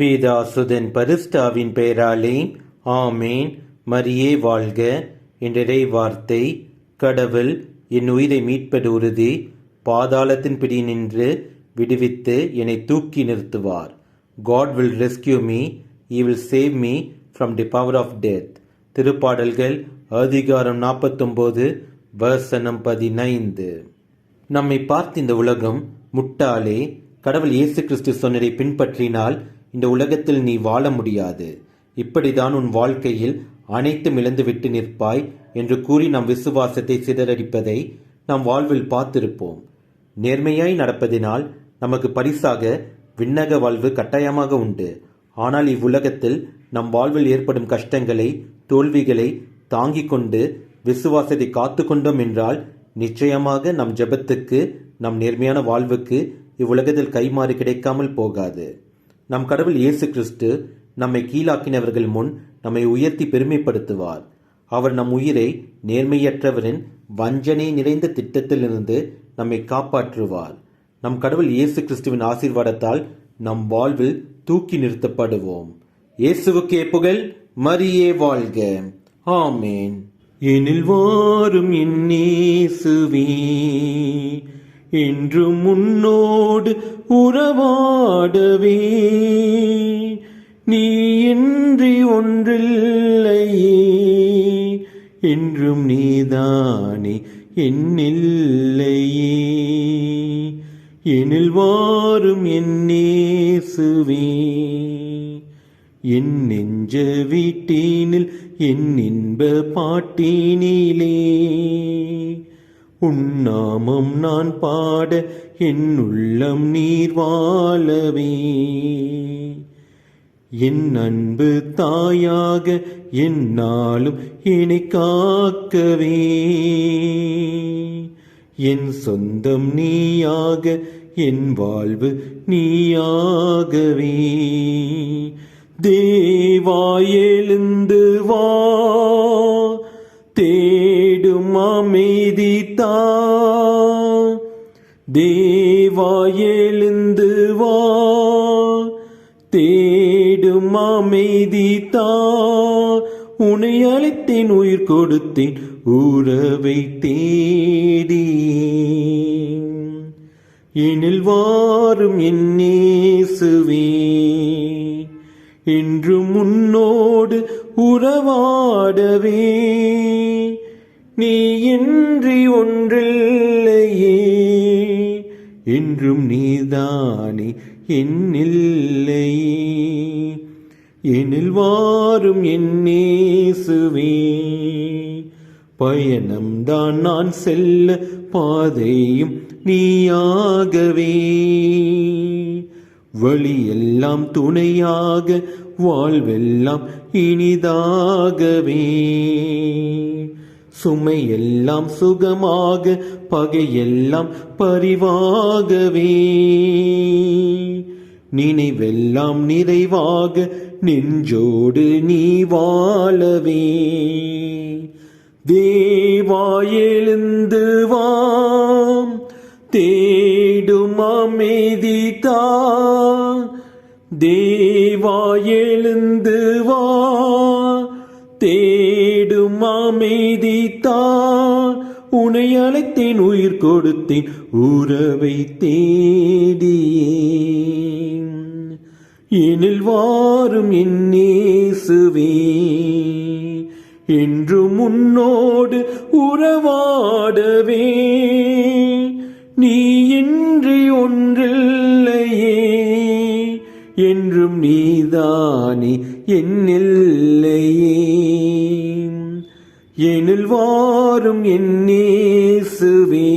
பீதாசுதன் பரிஸ்டாவின் பெயராலே ஆமேன். மரியே வாழ்க. என்ற வார்த்தை கடவுள் என் உயிரை மீட்பது உறுதி. பாதாளத்தின் பிடி நின்று விடுவித்து என்னை தூக்கி நிறுத்துவார். God will rescue me he will save me from the power of death திருப்பாடல்கள் அதிகாரம் நாற்பத்தொம்போது வசனம் பதினைந்து. நம்மை பார்த்து இந்த உலகம் முட்டாளே. கடவுள் இயேசு கிறிஸ்து சொன்னதை பின்பற்றினால் இந்த உலகத்தில் நீ வாழ முடியாது. இப்படிதான் உன் வாழ்க்கையில் அனைத்தும் இழந்துவிட்டு நிற்பாய் என்று கூறி நம் விசுவாசத்தை சிதறடிப்பதை நாம் வாழ்வில் பார்த்திருப்போம். நேர்மையாய் நடப்பதினால் நமக்கு பரிசாக விண்ணக வாழ்வு கட்டாயமாக உண்டு. ஆனால் இவ்வுலகத்தில் நம் வாழ்வில் ஏற்படும் கஷ்டங்களை தோல்விகளை தாங்கிக் கொண்டு விசுவாசத்தை காத்து கொண்டோம் என்றால் நிச்சயமாக நம் ஜெபத்துக்கு நம் நேர்மையான வாழ்வுக்கு இவ்வுலகத்தில் கைமாறி கிடைக்காமல் போகாது. நம் கடவுள் இயேசு கிறிஸ்து நம்மை கீழாக்கினவர்கள் முன் நம்மை உயர்த்தி பெருமைப்படுத்துவார். அவர் நம் உயிரை நேர்மையற்றவரின் வஞ்சனை நிறைந்த திட்டத்திலிருந்து நம்மை காப்பாற்றுவார். நம் கடவுள் இயேசு கிறிஸ்துவின் ஆசீர்வாதத்தால் நம் வாழ்வில் தூக்கி நிறுத்தப்படுவோம். இயேசுவுக்கே புகழ் மரியே வாழ்க. ஆமேன். எனில் வாரும் என்னேசுவே என்றும் முன்னோடு உறவாடவே நீ இன்றி ஒன்றில்லையே என்றும் நீதானே என்னில்லையே எனில் வாரும் என்னேசுவே என் நெஞ்ச வீட்டினில் என் இன்ப பாட்டினிலே. உன்னாமம் நான் பாட என் உள்ளம் நீர் வாழவே. என் அன்பு தாயாக என்னாலும் என்னை காக்கவே. என் சொந்தம் நீயாக என் வாழ்வு நீயாகவே. தேவாயெழுந்து வா தேடும் அமைதி தா தேவா எழுந்து வா. தேடும் அமைதி தா உன்னை அழைத்தேன் உயிர் கொடுத்தேன் உறவை தேடி எனில் வாரும் என்னேசுவே என்று முன்னோடு உறவாடவே. நீ இன்றி ஒன்றில்லையே. என்றும் நீதானே என்னில்லையே எனில் வாரும் என்னேசுவே பயணம்தான் நான் செல்ல பாதையும் நீயாகவே. வழியெல்லாம் துணையாக வாழ்வெல்லாம் இனிதாகவே. சுமை எல்லாம் சுகமாக பகை எல்லாம் பரிவாகவே. நினைவெல்லாம் நிறைவாக நெஞ்சோடு நீ வாழவே. தேவா எழுந்து வாம் தேடும் அமைதிதா தேவா எழுந்து வா தே அமைதி தா உனை அழைத்தேன் உயிர் கொடுத்தேன் உறவை தேடியேன். எனில் வாரும் என்னேசுவே என்று முன்னோடு உறவாடவே. நீ இன்றி ஒன்றில்லையே என்றும் நீதானே என்னில் எனில் வாரும் என் என்னேசுவே